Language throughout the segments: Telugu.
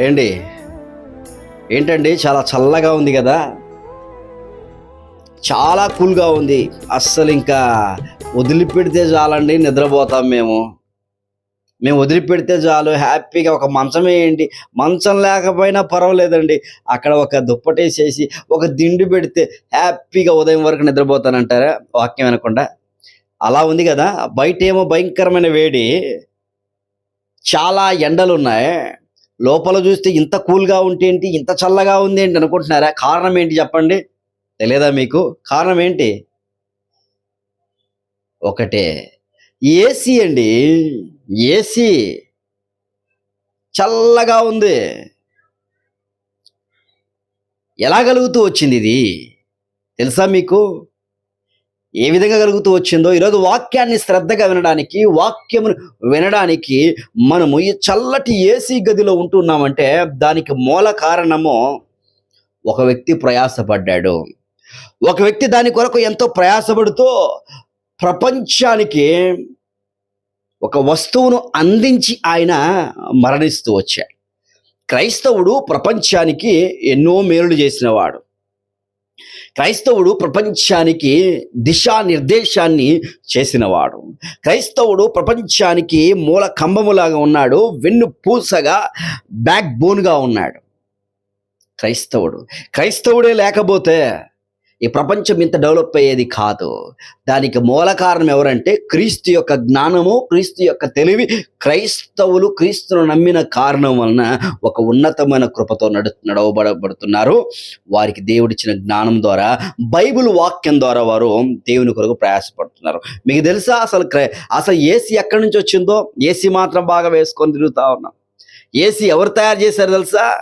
ఏంటి? ఏంటండి? చాలా చల్లగా ఉంది కదా? చాలా కూల్గా ఉంది. అస్సలు ఇంకా వదిలిపెడితే చాలండి నిద్రపోతాం మేము. మేము వదిలిపెడితే చాలు. హ్యాపీగా ఒక మంచం వేయండి. మంచం లేకపోయినా పర్వాలేదండి. అక్కడ ఒక దుప్పటేసేసి ఒక దిండు పెడితే హ్యాపీగా ఉదయం వరకు నిద్రపోతానంటారా? వాక్యం వినకుండా. అలా ఉంది కదా? బయట ఏమో భయంకరమైన వేడి. చాలా ఎండలు ఉన్నాయి లోపల చూస్తే ఇంత కూల్గా ఉంటే ఏంటి? ఇంత చల్లగా ఉంది ఏంటి అనుకుంటున్నారా? కారణం ఏంటి చెప్పండి. తెలియదా మీకు? కారణం ఏంటి? ఒకటే. ఏసీ అండి. ఏసీ చల్లగా ఉంది. ఎలా కలుగుతూ వచ్చింది ఇది? తెలుసా మీకు? ఏ విధంగా కలుగుతూ వచ్చిందో ఈరోజు వాక్యాన్ని శ్రద్ధగా వినడానికి వాక్యమును వినడానికి మనము ఈ చల్లటి ఏసీ గదిలో ఉంటున్నామంటే దానికి మూల కారణము ఒక వ్యక్తి ప్రయాసపడ్డాడు. ఒక వ్యక్తి దాని కొరకు ఎంతో ప్రయాసపడుతూ ప్రపంచానికి ఒక వస్తువును అందించి ఆయన మరణిస్తూ వచ్చాడు. క్రైస్తవుడు ప్రపంచానికి ఎన్నో మేలులు చేసినవాడు. క్రైస్తవుడు ప్రపంచానికి దిశానిర్దేశాన్ని చేసినవాడు. క్రైస్తవుడు ప్రపంచానికి మూల కంబములాగా ఉన్నాడు వెన్ను పూసగా బ్యాక్ బోన్గా ఉన్నాడు. క్రైస్తవుడు. క్రైస్తవుడే లేకపోతే ఈ ప్రపంచం ఇంత డెవలప్ అయ్యేది కాదు. దానికి మూల కారణం ఎవరంటే క్రీస్తు యొక్క జ్ఞానము క్రీస్తు యొక్క తెలివి క్రైస్తవులు క్రీస్తును నమ్మిన కారణం వలన ఒక ఉన్నతమైన కృపతో నడు నడవబడబడుతున్నారు. వారికి దేవుడిచ్చిన జ్ఞానం ద్వారా బైబిల్ వాక్యం ద్వారా వారు దేవుని కొరకు ప్రయాసపడుతున్నారు. మీకు తెలుసా అసలు క్రై- అసలు ఏసీ ఎక్కడి నుంచి వచ్చిందో? ఏసీ మాత్రం బాగా వేసుకొని తిరుగుతా ఉన్నాం. ఏసీ ఎవరు తయారు చేశారు తెలుసా?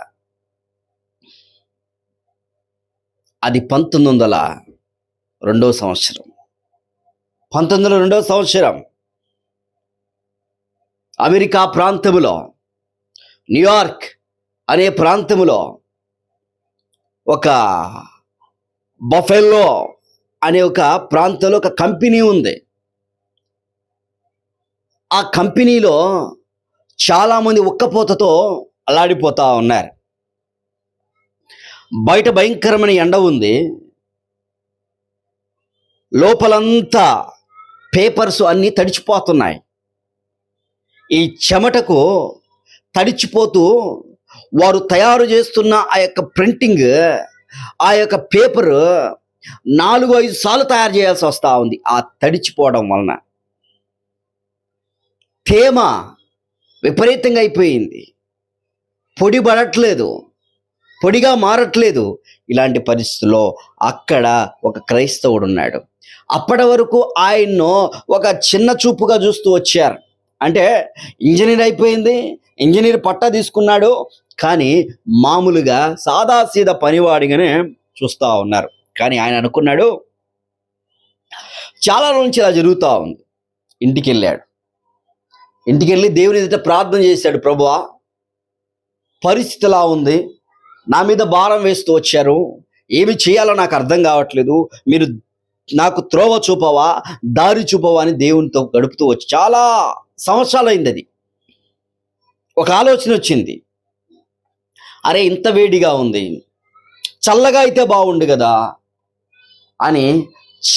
అది పంతొమ్మిది వందల రెండో సంవత్సరం. పంతొమ్మిది వందల రెండో సంవత్సరం. అమెరికా ప్రాంతములో న్యూయార్క్ అనే ప్రాంతములో ఒక బఫెల్లో అనే ఒక ప్రాంతంలో ఒక కంపెనీ ఉంది. ఆ కంపెనీలో చాలామంది ఉక్కపోతతో అలాడిపోతూ ఉన్నారు. బయట భయంకరమైన ఎండ ఉంది. లోపలంతా పేపర్స్ అన్నీ తడిచిపోతున్నాయి. ఈ చెమటకు తడిచిపోతూ వారు తయారు చేస్తున్న ఆ యొక్క ప్రింటింగ్ ఆ యొక్క పేపరు నాలుగు ఐదు సార్లు తయారు చేయాల్సి వస్తూ ఉంది. ఆ తడిచిపోవడం వలన తేమ విపరీతంగా అయిపోయింది. పొడి పడట్లేదు. పొడిగా మారట్లేదు. ఇలాంటి పరిస్థితుల్లో అక్కడ ఒక క్రైస్తవుడు ఉన్నాడు. అప్పటి వరకు ఆయన్ను ఒక చిన్న చూపుగా చూస్తూ వచ్చారు. అంటే ఇంజనీర్ అయిపోయింది ఇంజనీర్ పట్టా తీసుకున్నాడు కానీ మామూలుగా సాదాసీదా పనివాడిగానే చూస్తూ ఉన్నారు. కానీ ఆయన అనుకున్నాడు చాలా రోజుల నుంచి ఇలా జరుగుతూ ఉంది. ఇంటికి వెళ్ళాడు ఇంటికి వెళ్ళి దేవుని ఎదుట ప్రార్థన చేశాడు ప్రభువా పరిస్థితి ఎలా ఉంది? నా మీద భారం వేస్తూ వచ్చారు. ఏమి చేయాలో నాకు అర్థం కావట్లేదు. మీరు నాకు త్రోవ చూపవా దారి చూపవా అని దేవునితో గడుపుతూ వచ్చి చాలా సంవత్సరాలు అయింది అది ఒక ఆలోచన వచ్చింది. అరే ఇంత వేడిగా ఉంది. చల్లగా అయితే బాగుండు కదా అని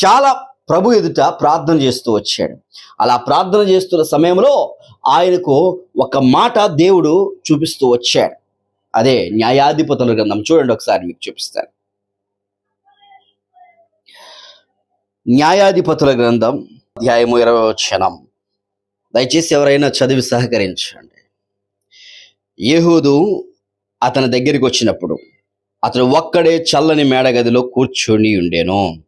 చాలా ప్రభు ఎదుట ప్రార్థన చేస్తూ వచ్చాడు. అలా ప్రార్థన చేస్తున్న సమయంలో ఆయనకు ఒక మాట దేవుడు చూపిస్తూ వచ్చాడు. అదే న్యాయాధిపతుల గ్రంథం చూడండి ఒకసారి మీకు చూపిస్తాను. న్యాయాధిపతుల గ్రంథం అధ్యాయము ఇరవై క్షణం దయచేసి ఎవరైనా చదివి సహకరించండి. యహూదు అతని దగ్గరికి వచ్చినప్పుడు అతడు ఒక్కడే చల్లని మేడగదిలో కూర్చొని ఉండేను.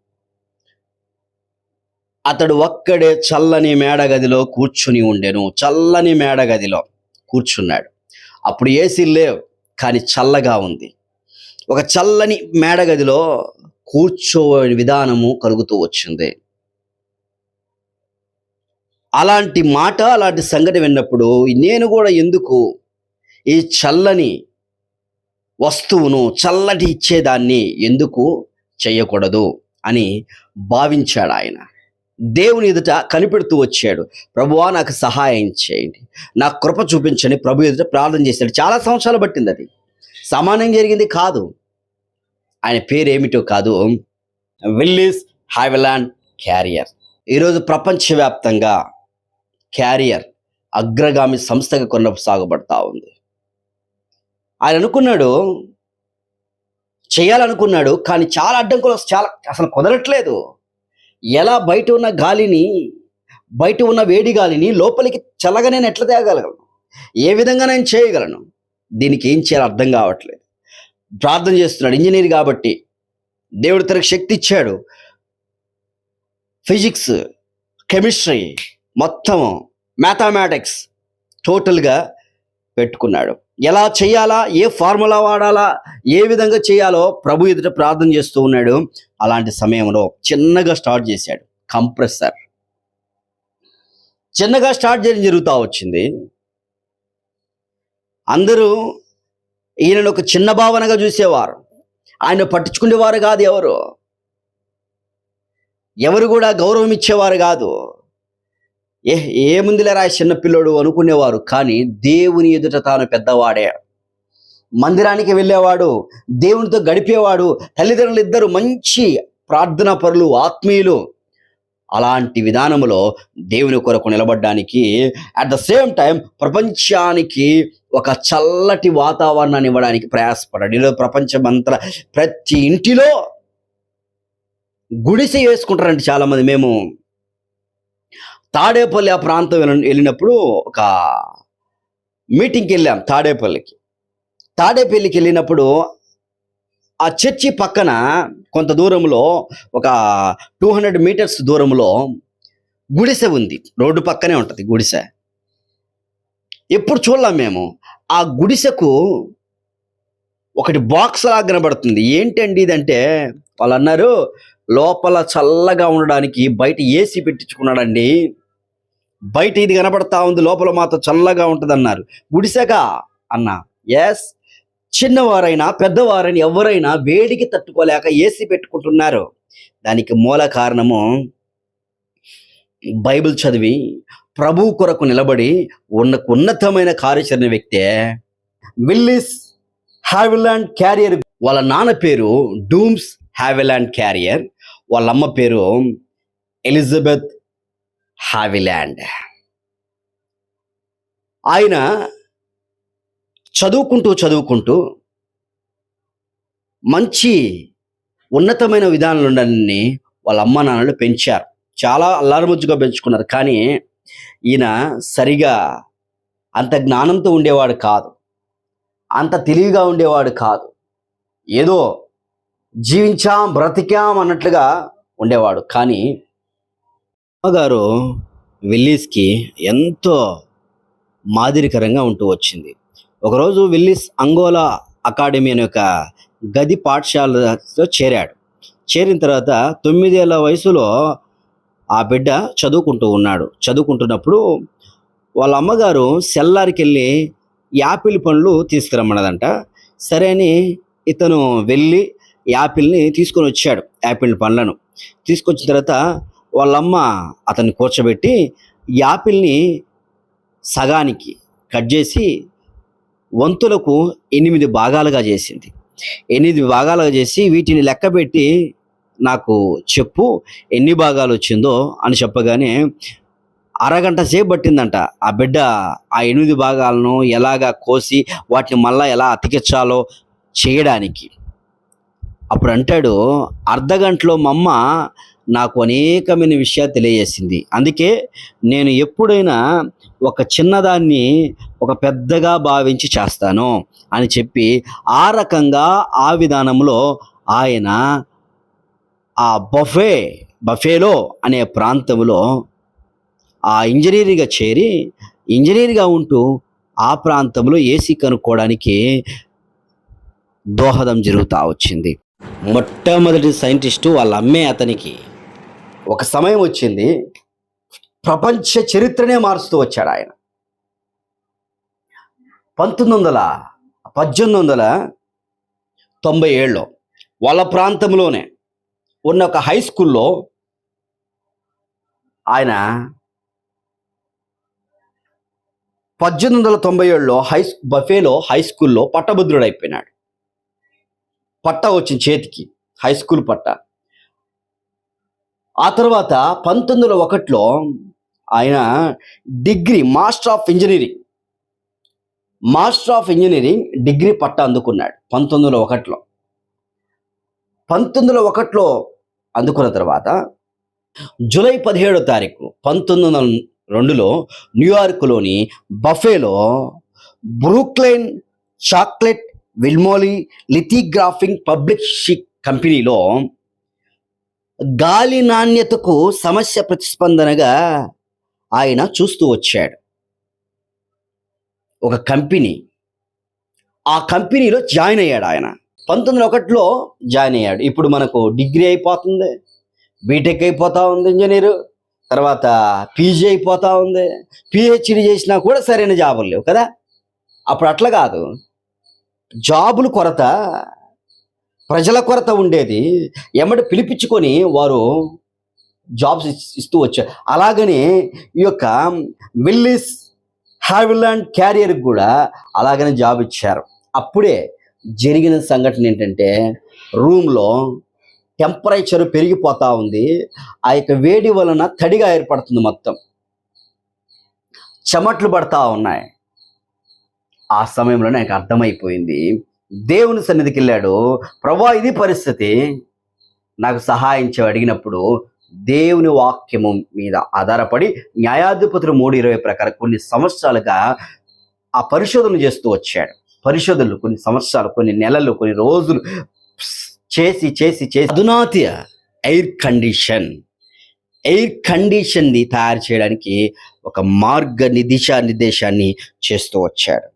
అతడు ఒక్కడే చల్లని మేడగదిలో కూర్చుని ఉండెను. చల్లని మేడగదిలో కూర్చున్నాడు. అప్పుడు ఏసీ లేవు కానీ చల్లగా ఉంది. ఒక చల్లని మేడగదిలో కూర్చోవని విధానము కలుగుతూ వచ్చింది. అలాంటి మాట అలాంటి సంఘటన విన్నప్పుడు నేను కూడా ఎందుకు ఈ చల్లని వస్తువును చల్లటి ఇచ్చేదాన్ని ఎందుకు చేయకూడదు అని భావించాడు ఆయన. దేవుని ఎదుట కనిపెడుతూ వచ్చాడు. ప్రభువా నాకు సహాయం చేయండి. నా కృప చూపించండి. ప్రభు ఎదుట ప్రార్థన చేశాడు. చాలా సంవత్సరాలు పట్టింది అది. సమానం జరిగింది కాదు. ఆయన పేరు ఏమిటో కాదు. Willis Haviland Carrier. ఈరోజు ప్రపంచవ్యాప్తంగా క్యారియర్ అగ్రగామి సంస్థగా కొనసాగబడతా ఉంది. ఆయన అనుకున్నాడు చేయాలనుకున్నాడు కానీ చాలా అడ్డంకులు చాలా అసలు కుదరట్లేదు. ఎలా బయట ఉన్న గాలిని బయట ఉన్న వేడి గాలిని లోపలికి చల్లగా నేను ఎట్లా తేగలను ఏ విధంగా నేను చేయగలను? దీనికి ఏం చేయాలో అర్థం కావట్లేదు. ప్రార్థన చేస్తున్నాడు ఇంజనీర్ కాబట్టి. దేవుడు తనకు శక్తి ఇచ్చాడు. ఫిజిక్స్ కెమిస్ట్రీ మొత్తం మ్యాథమెటిక్స్ టోటల్గా పెట్టుకున్నాడు. ఎలా చేయాలా? ఏ ఫార్ములా వాడాలా? ఏ విధంగా చేయాలో ప్రభు ఎదుట ప్రార్థన చేస్తూ ఉన్నాడు. అలాంటి సమయంలో చిన్నగా స్టార్ట్ చేశాడు. కంప్రెసర్. చిన్నగా స్టార్ట్ చేయడం జరుగుతూ వచ్చింది. అందరూ ఈయనను ఒక చిన్న భావనగా చూసేవారు. ఆయన పట్టించుకునేవారు కాదు ఎవరు? ఎవరు కూడా గౌరవం ఇచ్చేవారు కాదు. ఏ ఏముందిలేరా ఈ చిన్న పిల్లోడు అనుకునేవారు? కానీ దేవుని ఎదుట తాను పెద్దవాడే. మందిరానికి వెళ్ళేవాడు దేవునితో గడిపేవాడు తల్లిదండ్రులు ఇద్దరు మంచి ప్రార్థనా పరులు ఆత్మీయులు. అలాంటి విధానములో దేవుని కొరకు నిలబడడానికి అట్ ద సేమ్ టైం ప్రపంచానికి ఒక చల్లటి వాతావరణాన్ని ఇవ్వడానికి ప్రయాసపడాడు ఈరోజు ప్రపంచమంతా ప్రతి ఇంటిలో గుడిసె వేసుకుంటారంటే చాలామంది. మేము తాడేపల్లి ఆ ప్రాంతం వెళ్ళినప్పుడు ఒక మీటింగ్కి వెళ్ళాం తాడేపల్లికి. తాడేపల్లికి వెళ్ళినప్పుడు ఆ చర్చి పక్కన కొంత దూరంలో ఒక టూ హండ్రెడ్ మీటర్స్ దూరంలో గుడిసె ఉంది. రోడ్డు పక్కనే ఉంటుంది గుడిసె. ఎప్పుడు చూడలేం మేము. ఆ గుడిసెకు ఒకటి బాక్స్ లాగా కనబడుతుంది. ఏంటండి ఇదంటే వాళ్ళు అన్నారు లోపల చల్లగా ఉండడానికి బయట ఏసీ పెట్టించుకున్నాడండి. బయట ఇది కనబడతా ఉంది లోపల మాత్రం చల్లగా ఉంటుంది అన్నారు గుడిసెగా అన్న ఎస్ చిన్నవారైనా పెద్దవారైనా ఎవరైనా వేడికి తట్టుకోలేక ఏసీ పెట్టుకుంటున్నారు. దానికి మూల కారణము బైబిల్ చదివి ప్రభు కొరకు నిలబడి ఉన్న ఉన్నతమైన కార్యాచరణ వ్యక్తే విల్లిస్ హ్యావిలాండ్ క్యారియర్. వాళ్ళ నాన్న పేరు డూమ్స్ హ్యావిలాండ్ క్యారియర్. వాళ్ళ అమ్మ పేరు ఎలిజబెత్ హావిల్యాండ్ ఆయన చదువుకుంటూ చదువుకుంటూ మంచి ఉన్నతమైన విధానాలుండని వాళ్ళ అమ్మ నాన్నలు పెంచారు. చాలా అల్లారముజ్జుగా పెంచుకున్నారు. కానీ ఈయన సరిగా అంత జ్ఞానంతో ఉండేవాడు కాదు. అంత తెలివిగా ఉండేవాడు కాదు. ఏదో జీవించాం బ్రతికాం అన్నట్లుగా ఉండేవాడు. కానీ అమ్మగారు విల్లీస్కి ఎంతో మాదిరికరంగా ఉంటూ వచ్చింది. ఒకరోజు విల్లీస్ అంగోలా అకాడమీ అనే ఒక గది పాఠశాలలో చేరాడు. చేరిన తర్వాత తొమ్మిదేళ్ళ వయసులో ఆ బిడ్డ చదువుకుంటూ ఉన్నాడు. చదువుకుంటున్నప్పుడు వాళ్ళ అమ్మగారు సెల్లార్కి వెళ్ళి యాపిల్ పండ్లు తీసుకురమ్మన్నదంట. సరే అని ఇతను వెళ్ళి యాపిల్ని తీసుకొని వచ్చాడు. యాపిల్ పండ్లను తీసుకొచ్చిన తర్వాత వాళ్ళమ్మ అతన్ని కూర్చోబెట్టి యాపిల్ని సగానికి కట్ చేసి వంతులకు ఎనిమిది భాగాలుగా చేసింది. ఎనిమిది భాగాలుగా చేసి వీటిని లెక్కబెట్టి నాకు చెప్పు ఎన్ని భాగాలు వచ్చిందో అని చెప్పగానే అరగంట సేపు పట్టిందంట. ఆ బిడ్డ ఆ ఎనిమిది భాగాలను ఎలాగా కోసి వాటిని మళ్ళా ఎలా అతికించాలో చేయడానికి. అప్పుడు అంటాడు అర్ధగంటలో మా అమ్మ నాకు అనేకమైన విషయాలు తెలియజేసింది. అందుకే నేను ఎప్పుడైనా ఒక చిన్నదాన్ని ఒక పెద్దగా భావించి చేస్తాను అని చెప్పి ఆ రకంగా ఆ విధానంలో ఆయన ఆ బఫే బఫేలో అనే ప్రాంతంలో ఆ ఇంజనీరింగ్గా చేరి ఇంజనీర్గా ఉంటూ ఆ ప్రాంతంలో ఏసీ కనుక్కోవడానికి దోహదం జరుగుతూ వచ్చింది. మొట్టమొదటి సైంటిస్టు వాళ్ళ అమ్మే అతనికి. ఒక సమయం వచ్చింది. ప్రపంచ చరిత్రనే మారుస్తూ వచ్చాడు ఆయన. పంతొమ్మిది వందల పద్దెనిమిది వందల తొంభై ఏడులో వాళ్ళ ప్రాంతంలోనే ఉన్న ఒక హై స్కూల్లో ఆయన పద్దెనిమిది వందల తొంభై ఏడులో హై బఫేలో హై స్కూల్లో పట్టభద్రుడు అయిపోయినాడు పట్ట వచ్చింది చేతికి. హై స్కూల్ పట్ట. ఆ తర్వాత పంతొమ్మిది వందల ఒకటిలో ఆయన degree master of engineering. Master of engineering degree పట్ట అందుకున్నాడు పంతొమ్మిది వందల ఒకటిలో. పంతొమ్మిది వందల ఒకటిలో అందుకున్న తర్వాత జూలై పదిహేడో తారీఖు పంతొమ్మిది వందల రెండులో న్యూయార్క్లోని బఫేలో బ్రూక్లైన్ చాక్లెట్ విల్మోలీ లిథిగ్రాఫింగ్ పబ్లిషింగ్ కంపెనీలో గాలి నాణ్యతకు సమస్య ప్రతిస్పందనగా ఆయన చూస్తూ వచ్చాడు. ఒక కంపెనీ. ఆ కంపెనీలో జాయిన్ అయ్యాడు ఆయన. పంతొమ్మిది ఒకటిలో జాయిన్ అయ్యాడు. ఇప్పుడు మనకు డిగ్రీ అయిపోతుంది బీటెక్ అయిపోతా ఉంది ఇంజనీరు తర్వాత పీజీ అయిపోతా ఉంది పిహెచ్డి చేసినా కూడా సరైన జాబులు లేవు కదా. అప్పుడు అట్లా కాదు. జాబులు కొరత ప్రజల కొరత ఉండేది. ఎమ్మటి పిలిపించుకొని వారు జాబ్స్ ఇస్తూ వచ్చారు అలాగనే ఈ యొక్క విల్లిస్ హ్యావిలాండ్ క్యారియర్కి కూడా అలాగనే జాబ్ ఇచ్చారు. అప్పుడే జరిగిన సంఘటన ఏంటంటే రూమ్లో టెంపరేచర్ పెరిగిపోతూ ఉంది. ఆ యొక్క వేడి వలన తడిగా ఏర్పడుతుంది మొత్తం. చెమట్లు పడతా ఉన్నాయి. ఆ సమయంలో నాకు అర్థమైపోయింది. దేవుని సన్నిధికి వెళ్ళాడు ప్రభా ఇది పరిస్థితి. నాకు సహాయం అడిగినప్పుడు దేవుని వాక్యము మీద ఆధారపడి న్యాయాధిపతులు మూడు ఇరవై ప్రకారం కొన్ని సంవత్సరాలుగా ఆ పరిశోధనలు చేస్తూ వచ్చాడు. పరిశోధనలు కొన్ని సంవత్సరాలు కొన్ని నెలలు కొన్ని రోజులు చేసి చేసి చేసి అధునాతి ఎయిర్ కండిషన్ ఎయిర్ కండిషన్ని తయారు చేయడానికి ఒక మార్గ నిర్దిశా నిర్దేశాన్ని చేస్తూ వచ్చాడు.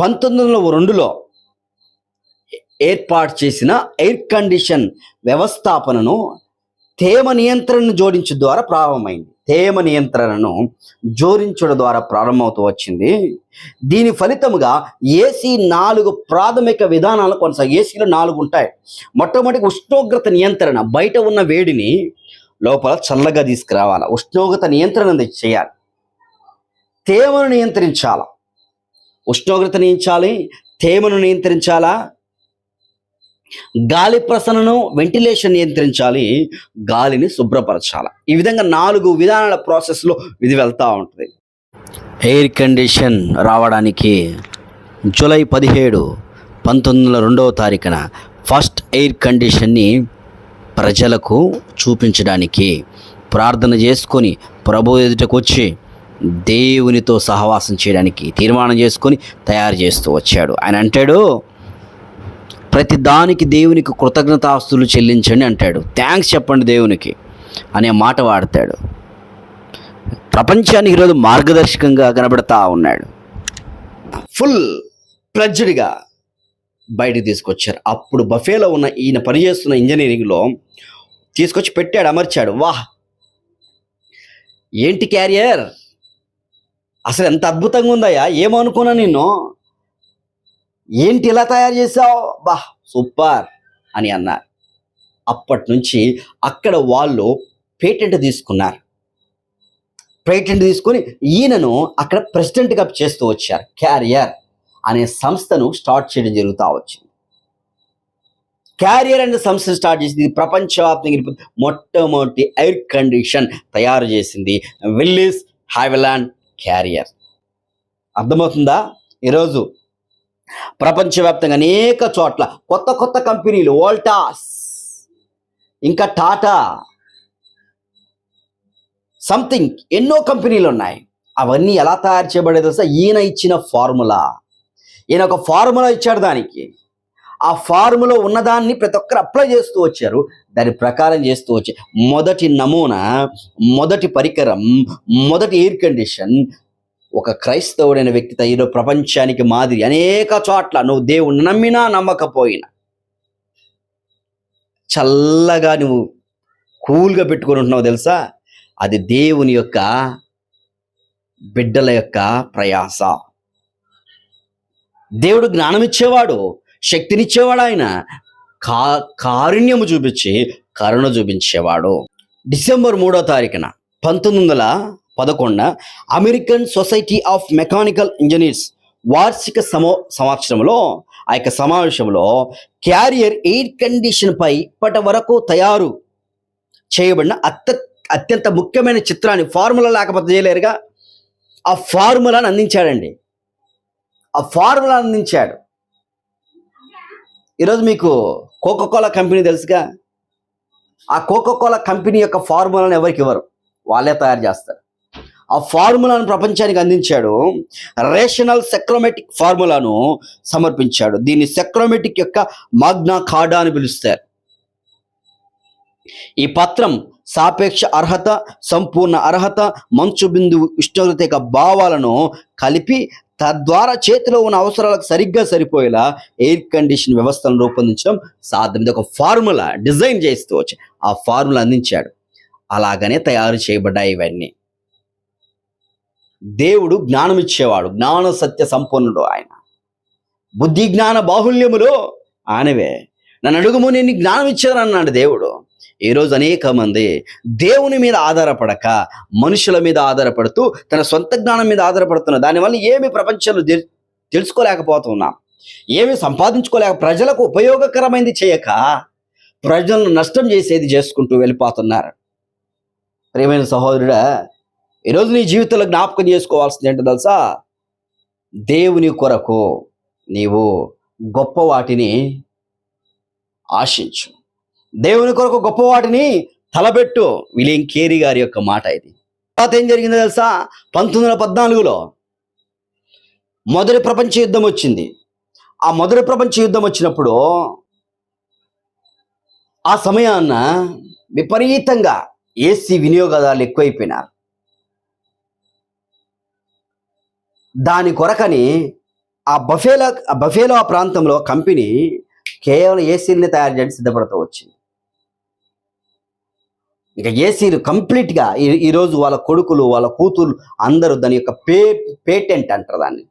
పంతొమ్మిది వందల రెండులో ఏర్పాటు చేసిన ఎయిర్ కండిషన్ వ్యవస్థాపనను తేమ నియంత్రణను జోడించడం ద్వారా ప్రారంభమైంది. తేమ నియంత్రణను జోడించడం ద్వారా ప్రారంభమవుతూ వచ్చింది. దీని ఫలితముగా ఏసీ నాలుగు ప్రాథమిక విధానాలు కొనసాగి ఏసీలో నాలుగు ఉంటాయి. మొట్టమొదటి ఉష్ణోగ్రత నియంత్రణ బయట ఉన్న వేడిని లోపల చల్లగా తీసుకురావాలి. ఉష్ణోగ్రత నియంత్రణ చేయాలి. తేమను నియంత్రించాల. ఉష్ణోగ్రత నియంత్రించాలి. తేమను నియంత్రించాలా? గాలి ప్రసరణను వెంటిలేషన్ నియంత్రించాలి. గాలిని శుభ్రపరచాలి. ఈ విధంగా నాలుగు విధానాల ప్రాసెస్లో ఇది వెళ్తూ ఉంటుంది. ఎయిర్ కండిషన్ రావడానికి జూలై పదిహేడు పంతొమ్మిది వందల రెండవ తారీఖున ఫస్ట్ ఎయిర్ కండిషన్ని ప్రజలకు చూపించడానికి ప్రార్థన చేసుకొని ప్రభు ఎదుటకు వచ్చి దేవునితో సహవాసం చేయడానికి తీర్మానం చేసుకొని తయారు చేస్తూ వచ్చాడు. ఆయన అంటాడు ప్రతి దానికి దేవునికి కృతజ్ఞతాస్తులు చెల్లించండి అంటాడు. థ్యాంక్స్ చెప్పండి దేవునికి అనే మాట వాడతాడు. ప్రపంచానికి ఈరోజు మార్గదర్శకంగా కనబడతా ఉన్నాడు. ఫుల్ ప్లజ్డ్గా బయటకు తీసుకొచ్చారు. అప్పుడు బఫేలో ఉన్న ఈయన పనిచేస్తున్న ఇంజనీరింగ్లో తీసుకొచ్చి పెట్టాడు అమర్చాడు. వాహ్! ఏంటి క్యారియర్? అసలు ఎంత అద్భుతంగా ఉందయ్యా. ఏమనుకున్నా నిన్ను? ఏంటి ఇలా తయారు చేసావు బా సూపర్ అని అన్నారు. అప్పటి నుంచి అక్కడ వాళ్ళు పేటెంట్ తీసుకున్నారు. పేటెంట్ తీసుకొని ఈయనను అక్కడ ప్రెసిడెంట్గా చేస్తూ వచ్చారు. క్యారియర్ అనే సంస్థను స్టార్ట్ చేయడం జరుగుతూ వచ్చింది. క్యారియర్ అనే సంస్థ స్టార్ట్ చేసింది. ప్రపంచవ్యాప్తంగా మొట్టమొదటి ఎయిర్ కండిషన్ తయారు చేసింది విల్లిస్ హైవెలాండ్ క్యారియర్. అర్థమవుతుందా? ఈరోజు ప్రపంచవ్యాప్తంగా అనేక చోట్ల కొత్త కొత్త కంపెనీలు వోల్టాస్ ఇంకా టాటా సంథింగ్ ఎన్నో కంపెనీలు ఉన్నాయి. అవన్నీ ఎలా తయారు చేయబడేది తెలుసా? ఈయన ఇచ్చిన ఫార్ములా. ఈయన ఒక ఫార్ములా ఇచ్చాడు దానికి. ఆ ఫార్ములా ఉన్నదాన్ని ప్రతి ఒక్కరు అప్లై చేస్తూ వచ్చారు. దాని ప్రకారం చేస్తూ వచ్చారు మొదటి నమూనా మొదటి పరికరం మొదటి ఎయిర్ కండిషన్ ఒక క్రైస్తవుడైన వ్యక్తి ఈరోజు ప్రపంచానికి మాదిరి అనేక చోట్ల నువ్వు దేవుణ్ణి నమ్మినా నమ్మకపోయినా చల్లగా నువ్వు కూల్గా పెట్టుకొని ఉంటున్నావు తెలుసా? అది దేవుని యొక్క బిడ్డల యొక్క ప్రయాస. దేవుడు జ్ఞానం ఇచ్చేవాడు శక్తినిచ్చేవాడు ఆయన కా కారుణ్యము చూపించి కరుణ చూపించేవాడు. డిసెంబర్ మూడో తారీఖున పంతొమ్మిది వందల పదకొండున American Society of Mechanical Engineers వార్షిక సమో సంవత్సరంలో ఆ యొక్క సమావేశంలో క్యారియర్ ఎయిర్ కండిషన్పై ఇప్పటి వరకు తయారు చేయబడిన అత్య అత్యంత ముఖ్యమైన చిత్రాన్ని ఫార్ములా లేకపోతే చేయలేరుగా? ఆ ఫార్ములాను అందించాడండి. ఆ ఫార్ములా అందించాడు. ఈరోజు మీకు కోకోకోలా కంపెనీ తెలుసుగా? ఆ కోకోకోలా కంపెనీ యొక్క ఫార్ములాను ఎవరికి ఇవ్వరు? వాళ్ళే తయారు చేస్తారు. ఆ ఫార్ములాను ప్రపంచానికి అందించాడు. రేషనల్ సెక్రోమెటిక్ ఫార్ములాను సమర్పించాడు. దీన్ని సెక్రోమెటిక్ యొక్క మాగ్నా కాడా అని పిలుస్తారు. ఈ పత్రం సాపేక్ష అర్హత సంపూర్ణ అర్హత మంచు బిందువు ఉష్ణోగ్రత యొక్క భావాలను కలిపి తద్వారా చేతిలో ఉన్న అవసరాలకు సరిగ్గా సరిపోయేలా ఎయిర్ కండిషన్ వ్యవస్థను రూపొందించడం సాధ్యం. ఇది ఒక ఫార్ములా డిజైన్ చేస్తూ వచ్చి ఆ ఫార్ములా అందించాడు. అలాగనే తయారు చేయబడ్డాయి ఇవన్నీ. దేవుడు జ్ఞానం ఇచ్చేవాడు జ్ఞాన సత్య సంపన్నుడు ఆయన. బుద్ధి జ్ఞాన బాహుల్యములో ఆయనవే. నన్ను అడుగుము నేను జ్ఞానం ఇచ్చాను అన్నాడు దేవుడు ఈరోజు అనేక మంది దేవుని మీద ఆధారపడక మనుషుల మీద ఆధారపడుతూ తన సొంత జ్ఞానం మీద ఆధారపడుతున్నారు. దానివల్ల ఏమి ప్రపంచంలో తెలుసుకోలేకపోతున్నాం. ఏమి సంపాదించుకోలేక ప్రజలకు ఉపయోగకరమైనది చేయక ప్రజలను నష్టం చేసేది చేసుకుంటూ వెళ్ళిపోతున్నారు. ప్రియమైన సహోదరుడా ఈరోజు నీ జీవితంలో జ్ఞాపకం చేసుకోవాల్సింది ఏంటో తెలుసా? దేవుని కొరకు నీవు గొప్ప వాటిని ఆశించు. దేవుని కొరకు గొప్ప వాటిని తలబెట్టు. విలియం కేరీ గారి యొక్క మాట ఇది. తర్వాత ఏం జరిగిందో తెలుసా? పంతొమ్మిది వందల పద్నాలుగులో మొదటి ప్రపంచ యుద్ధం వచ్చింది. ఆ మొదటి ప్రపంచ యుద్ధం వచ్చినప్పుడు ఆ సమయాన్న విపరీతంగా ఏసీ వినియోగదారులు ఎక్కువైపోయినారు. దాని కొరకని ఆ బఫేలో ఆ బఫేలో ఆ ప్రాంతంలో కంపెనీ కేవలం ఏసీలని తయారు చేయడానికి సిద్ధపడుతూ వచ్చింది. ఇక ఏసీలు కంప్లీట్గా ఈ ఈరోజు వాళ్ళ కొడుకులు వాళ్ళ కూతురు అందరూ దాని యొక్క పే పేటెంట్ అంటారు దాన్ని.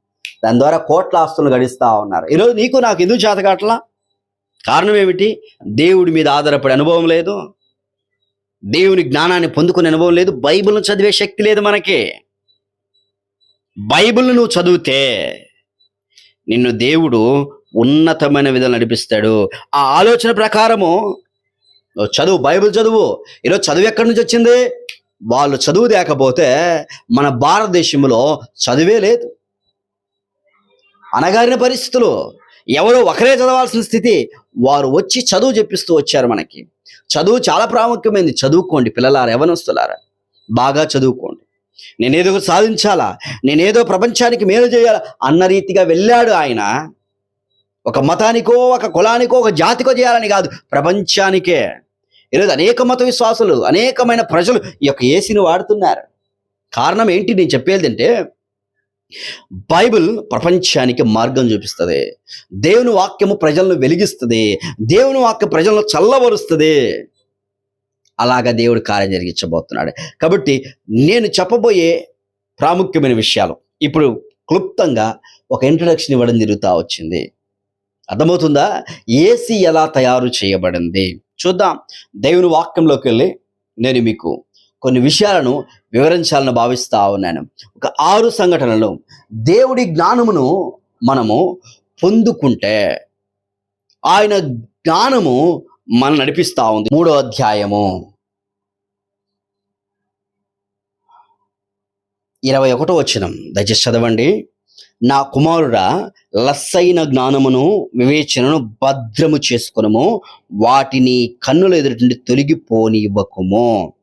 దాని ద్వారా కోట్ల ఆస్తులు గడిస్తూ ఉన్నారు. ఈరోజు నీకు నాకు ఎందుకు చేతకాట్లా కారణం ఏమిటి? దేవుడి మీద ఆధారపడే అనుభవం లేదు. దేవుని జ్ఞానాన్ని పొందుకునే అనుభవం లేదు. బైబిల్ను చదివే శక్తి లేదు మనకి. బైబిల్ నువ్వు చదివితే నిన్ను దేవుడు ఉన్నతమైన విధాలు నడిపిస్తాడు. ఆ ఆలోచన ప్రకారము చదువు బైబిల్ చదువు. ఈరోజు చదువు ఎక్కడి నుంచి వచ్చింది? వాళ్ళు చదువు లేకపోతే మన భారతదేశంలో చదువే లేదు. అనగారిన పరిస్థితులు. ఎవరో ఒకరే చదవాల్సిన స్థితి. వారు వచ్చి చదువు చెప్పిస్తూ వచ్చారు మనకి. చదువు చాలా ప్రాముఖ్యమైనది చదువుకోండి పిల్లలారా యవనస్తులారా. బాగా చదువుకోండి. నేనేదో సాధించాలా? నేనేదో ప్రపంచానికి మేలు చేయాలా? అన్న రీతిగా వెళ్ళాడు ఆయన. ఒక మతానికో ఒక కులానికో ఒక జాతికో చేయాలని కాదు. ప్రపంచానికే. ఈరోజు అనేక మత విశ్వాసులు అనేకమైన ప్రజలు ఈ యొక్క ఏసీని వాడుతున్నారు. కారణం ఏంటి? నేను చెప్పేది అంటే బైబిల్ ప్రపంచానికి మార్గం చూపిస్తుంది. దేవుని వాక్యము ప్రజలను వెలిగిస్తుంది. దేవుని వాక్య ప్రజలను చల్లబరుస్తుంది. అలాగా దేవుడు కార్యం జరిగించబోతున్నాడు. కాబట్టి నేను చెప్పబోయే ప్రాముఖ్యమైన విషయాలు ఇప్పుడు క్లుప్తంగా ఒక ఇంట్రడక్షన్ ఇవ్వడం జరుగుతూ వచ్చింది. అర్థమవుతుందా? ఏసీ ఎలా తయారు చేయబడింది? చూద్దాం. దేవుని వాక్యంలోకి వెళ్ళి నేను మీకు కొన్ని విషయాలను వివరించాలని భావిస్తా ఉన్నాను. ఒక ఆరు సంఘటనలు దేవుడి జ్ఞానమును మనము పొందుకుంటే ఆయన జ్ఞానము మనం నడిపిస్తా ఉంది. మూడో అధ్యాయము. ఇరవై ఒకటో వచ్చినం దయచేసి చదవండి. నా కుమారుడా లస్సైన జ్ఞానమును వివేచనను భద్రము చేసుకునము. వాటిని కన్నుల ఎదుటి నుండి తొలగిపోనివ్వకుము.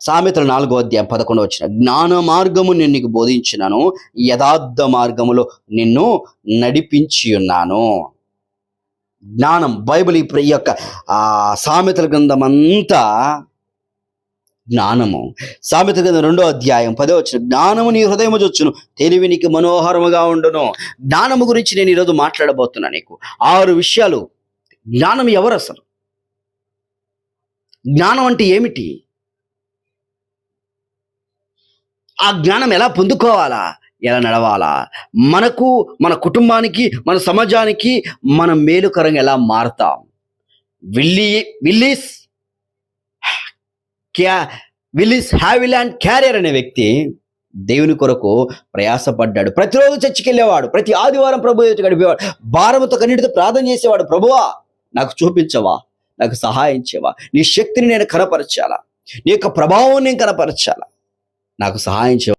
సామెతలు నాలుగో అధ్యాయం పదకొండు వచ్చిన జ్ఞాన మార్గము నేను నీకు బోధించినాను యథార్థ మార్గములో నిన్ను నడిపించి ఉన్నాను. జ్ఞానం బైబిల్ ఈ ఈ యొక్క ఆ సామెతల గ్రంథం అంతా జ్ఞానము. సామెత గ్రంథం రెండో అధ్యాయం పదో వచ్చిన జ్ఞానము నీ హృదయము చొచ్చును తెలివి నీకు మనోహరముగా ఉండును. జ్ఞానము గురించి నేను ఈరోజు మాట్లాడబోతున్నా నీకు. ఆరు విషయాలు. జ్ఞానం ఎవరు అసలు? జ్ఞానం అంటే ఏమిటి? ఆ జ్ఞానం ఎలా పొందుకోవాలా? ఎలా నడవాలా? మనకు మన కుటుంబానికి మన సమాజానికి మన మేలుకరంగా ఎలా మారుతాం? విల్లీ విల్లీస్ క్యా విల్లిస్ హ్యావిలాండ్ క్యారియర్ అనే వ్యక్తి దేవుని కొరకు ప్రయాసపడ్డాడు. ప్రతిరోజు చర్చికెళ్ళేవాడు ప్రతి ఆదివారం ప్రభు ఎదుట గడిపేవాడు. భారముతో కన్నిటితో ప్రార్థన చేసేవాడు. ప్రభువా నాకు చూపించవా? నాకు సహాయించేవా నీ శక్తిని నేను కనపరచాలా? నీ యొక్క ప్రభావం నేను కనపరచాలా? నాకు సహాయం చేయవా?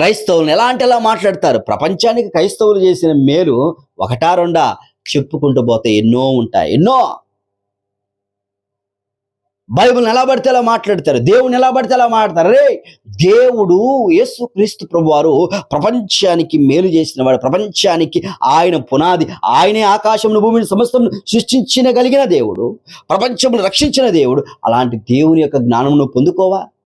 క్రైస్తవులను ఎలా అంటే ఎలా మాట్లాడతారు? ప్రపంచానికి క్రైస్తవులు చేసిన మేలు ఒకటా రెండా? చెప్పుకుంటూ పోతే ఎన్నో ఉంటాయి. ఎన్నో! బైబిల్ని ఎలా పడితే అలా మాట్లాడతారు? దేవుని ఎలా పడితే అలా మాట్లాడతారు? రే దేవుడు యేసు క్రీస్తు ప్రభువారు ప్రపంచానికి మేలు చేసిన వాడు. ప్రపంచానికి ఆయన పునాది ఆయనే ఆకాశమును భూమిని సమస్తం సృష్టించిన కలిగిన దేవుడు. ప్రపంచమును రక్షించిన దేవుడు. అలాంటి దేవుని యొక్క జ్ఞానమును పొందుకోవా?